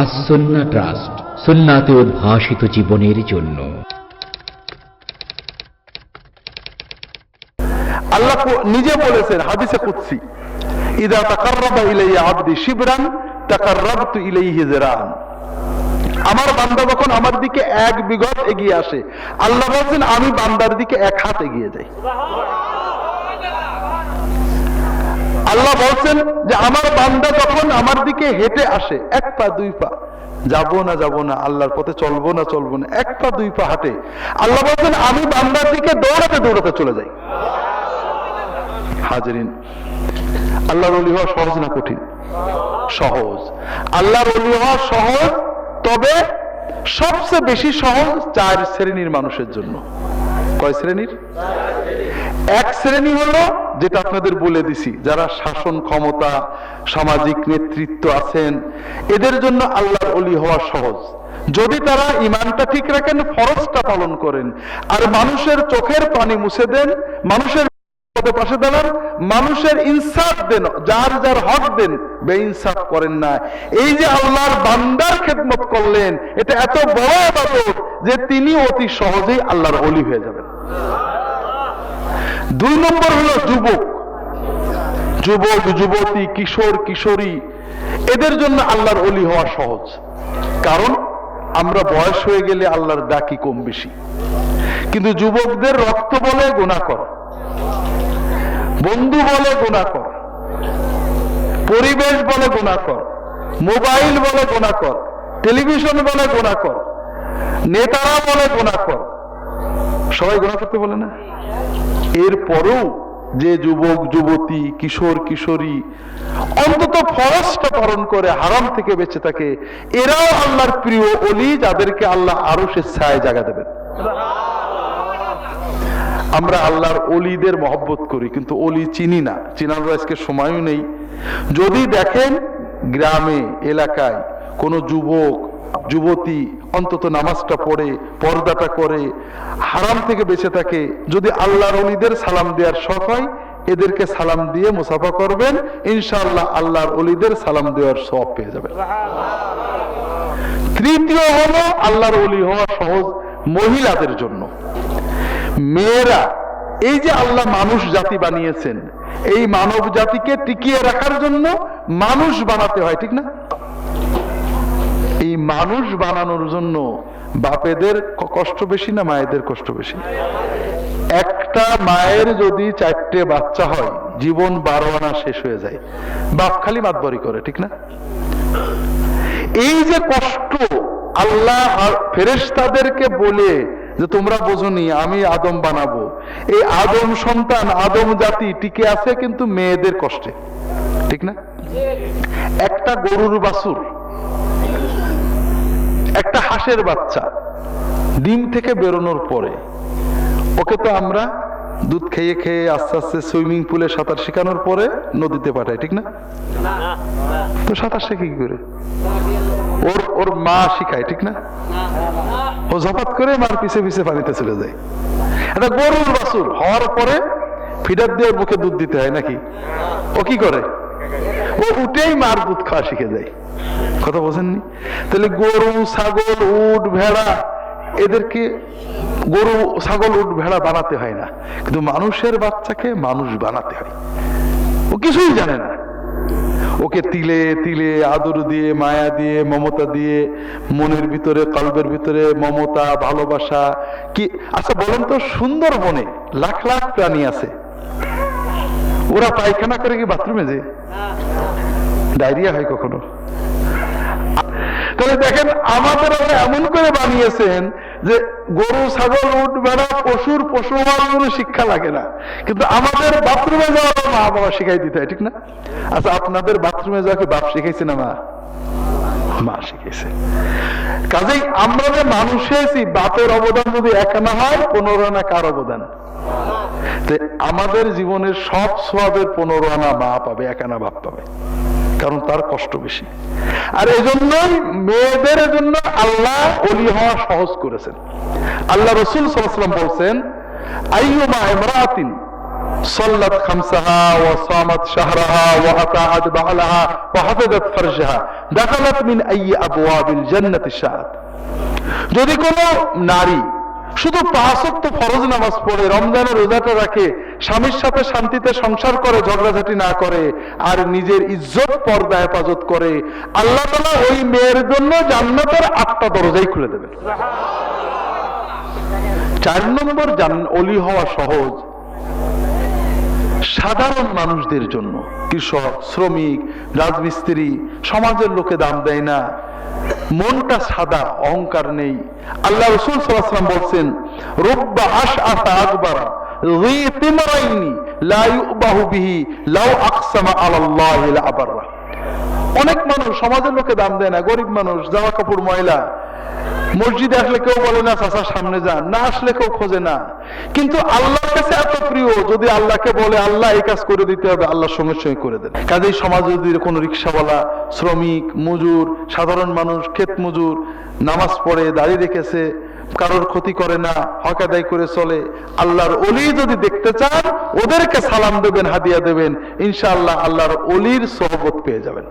আসন্না trust, সুন্নাতে উদ্ভাসিত জীবনের জন্য। আল্লাহ নিজে বলেছেন, হাদিসে ইদা ইলাইয়া শিবরান, তাকাররাবতু ইলাইহি আমার বান্দা যখন আমার দিকে এক বিগত এগিয়ে আসে, আল্লাহ বলছেন, আমি বান্দার দিকে এক হাত এগিয়ে যাই। আল্লাহ বলছেন যে আমার বান্দা যখন আমার দিকে হেঁটে আসে, এক পা, দুই পা, যাব না যাব না, আল্লাহর পথে চলবো না চলবো না, এক পা, দুই পা হাঁটে। আল্লাহ বলছেন, আমি বান্দার দিকে দৌড়াতে দৌড়াতে চলে যাই। হাজরিন, আল্লাহর অলি হওয়া সহজ না কঠিন? সহজ। আল্লাহর অলি হওয়া সহজ, তবে সবচেয়ে বেশি সহজ চার শ্রেণির মানুষের জন্য। কয় শ্রেণির? শ্রেণি হলো যেটা আপনাদের বলে দিছি, যারা শাসন ক্ষমতা, সামাজিক নেতৃত্ব আছেন, এদের জন্য আল্লাহর অলি হওয়া সহজ। যদি তারা ইমানটা ঠিক রাখেন, ফরজটা পালন করেন। আর মানুষের চোখের পানি মুছে দেন, মানুষের পাশে দাঁড়ান, মানুষের ইনসাফ দেন, যার যার হক দেন, বেইনসাফ করেন না। এই যে আল্লাহর বান্দার খেদমত করলেন, এটা এত বড় আবাদত যে তিনি অতি সহজেই আল্লাহর অলি হয়ে যাবেন। দুই নম্বর হলো যুবক। যুবক, যুবতী, কিশোর, কিশোরী, এদের জন্য আল্লাহর অলি হওয়া সহজ। কারণ আমরা বয়স হয়ে গেলে আল্লাহর ডাকি কম বেশি। কিন্তু যুবকদের রক্ত বলে গোনা কর। বন্ধু বলে গুণা কর। পরিবেশ বলে গুণা কর। মোবাইল বলে গুণা কর। টেলিভিশন বলে গুণা কর। নেতারা বলে গুণা কর। সবাই গোনা করতে বলে না? এরপরেও যে যুবক, যুবতী, কিশোর, কিশোরী অন্তত ফরজটা পালন করে হারাম থেকে বেঁচে থাকে, এরাও আল্লাহর প্রিয় অলি যাদেরকে আল্লাহ আরও সে ছায় জায়গা দেবেন। আমরা আল্লাহর অলিদের মহব্বত করি, কিন্তু অলি চিনি না, চিনার আজকে সময়ও নেই। যদি দেখেন গ্রামে, এলাকায় কোনো যুবক যুবতী অন্তত নামাজটা পড়ে, পর্দাটা করে, হারাম থেকে বেঁচে থাকে। যদি আল্লাহর অলিদের সালাম দেওয়ার শখ হয়, এদেরকে সালাম দিয়ে মুসাফা করবেন। ইনশাআল্লাহ আল্লাহর অলিদের সালাম দেওয়ার সব পেয়ে যাবেন। তৃতীয় হলো আল্লাহর অলি হওয়া সহজ মহিলাদের জন্য। মেয়েরা, এই যে আল্লাহ মানুষ জাতি বানিয়েছেন, এই মানব জাতিকে টিকিয়ে রাখার জন্য মানুষ বানাতে হয়, ঠিক না? এই মানুষ বানানোর জন্য বাপেদের কষ্ট বেশি না মায়েদের কষ্ট বেশি? একটা মায়ের যদি চারটে বাচ্চা হয়, জীবন বারো আনা শেষ হয়ে যায়। বাপ খালি মাতবরি করে, ঠিক না? এই যে কষ্ট আল্লাহ ফেরেশতাদেরকে বলে যে, তোমরা বোঝনি, আমি আদম বানাবো। এই আদম সন্তান, আদম জাতি টিকে আছে কিন্তু মেয়েদের কষ্টে, ঠিক না? একটা গরুর একটা হাঁসের বাচ্চা, ডিম থেকে বেরোনোর পরে, ওকে তো আমরা দুধ খেয়ে খেয়ে আস্তে আস্তে সুইমিং পুলে সাঁতার শেখানোর পরে নদীতে পাঠাই, ঠিক না? তো সাঁতার শেখে কি করে? ওর ওর মা শিখায়, ঠিক না? ও ঝপাত করে মার পিছে পিছে পানিতে চলে যায়। একটা গরুর বাছুর হওয়ার পরে ফিডার দিয়ে মুখে দুধ দিতে হয় নাকি? ও কি করে? ও উঠেই মার দুধ খাওয়া শিখে যায়। কথা বোঝেননি তাহলে গরু, ছাগল, উট, ভেড়া, এদেরকে গরু, ছাগল, উট, ভেড়া বানাতে হয় না। কিন্তু মানুষের বাচ্চাকে মানুষ বানাতে হয়। ও কিছুই জানে না। ওকে তিলে তিলে, আদর দিয়ে, মায়া দিয়ে, মমতা দিয়ে, মনের ভিতরে কল্পের ভিতরে মমতা, ভালোবাসা, কি আচ্ছা বলেন তো, সুন্দরবনে লাখ লাখ প্রাণী আছে। ওরা পায়খানা করে কি বাথরুমে যে ডায়রিয়া হয় কখনো? তাহলে দেখেন আমাদের এমন করে বানিয়েছেন যে গরু, ছাগল উঠ বেড়া পশুর পশু হওয়ার কোনো শিক্ষা লাগে না। কিন্তু আমাদের বাথরুমে যাওয়া মা বাবা শিখাই দিতে হয়, ঠিক না? আচ্ছা আপনাদের বাথরুমে যাওয়া কি বাপ শিখাইছে না মা? মা শিখেছে কাজেই আমরা যে মানুষ বাপের অবদান যদি এক না হয়, পনেরো আনা কার অবদান? আমাদের জীবনের সব সবের পনেরো আনা মা পাবে, এক আনা বাপ পাবে। কারণ তার কষ্ট বেশি আর এই জন্যই মেয়েদের জন্য আল্লাহ অলি হওয়া সহজ করেছেন আল্লাহ রসুল সাল্লাম বলছেন আইয়ুমা ইমরাতিন صلت خمسها وصامت شهرها وأطاعت بعلها وحفظت فرجها دخلت من أي أبواب الجنة شاءت যদি কোনো নারী শুধু পাঁচত্ব ফরজ নামাজ পড়ে রমজানের রোজাটা রাখে স্বামীর সাথে শান্তিতে সংসার করে, ঝগড়াঝাটি না করে, আর নিজের ইজ্জত পর্দা হেফাজত করে, আল্লাহ তালা ওই মেয়ের জন্য জান্নাতের আটটা দরজাই খুলে দেবেন। চার নম্বর অলি হওয়া সহজ। সাধারণ মানুষদের জন্য, কৃষক, শ্রমিক, রাজমিস্ত্রি, সমাজের লোকে দাম দেয় না। মনটা সাদা, অহংকার নেই। আল্লাহ রসুল সাল্লাম বলছেন, রব্বা আশ আতা আকবারা। ذي ثمرين لا يؤبه به لو أقسم على الله لأبره অনেক মানুষ সমাজের লোকে দাম দেয় না গরিব মানুষ জামা কাপড় ময়লা মসজিদে আসলে কেউ বলে না চাষার সামনে যান না আসলে কেউ খোঁজে না কিন্তু আল্লাহর কাছে এত প্রিয় যদি আল্লাহকে বলে আল্লাহ এই কাজ করে দিতে হবে আল্লাহর সঙ্গে সঙ্গে করে দেন কাজেই সমাজে যদি কোনো রিক্সাওয়ালা শ্রমিক মজুর সাধারণ মানুষ ক্ষেত মজুর নামাজ পড়ে দাঁড়িয়ে রেখেছে কারোর ক্ষতি করে না, হক আদায় করে চলে। আল্লাহর অলি যদি দেখতে চান, ওদেরকে সালাম দেবেন, হাদিয়া দেবেন, ইনশাআল্লাহ আল্লাহর অলির সহবত পেয়ে যাবেন।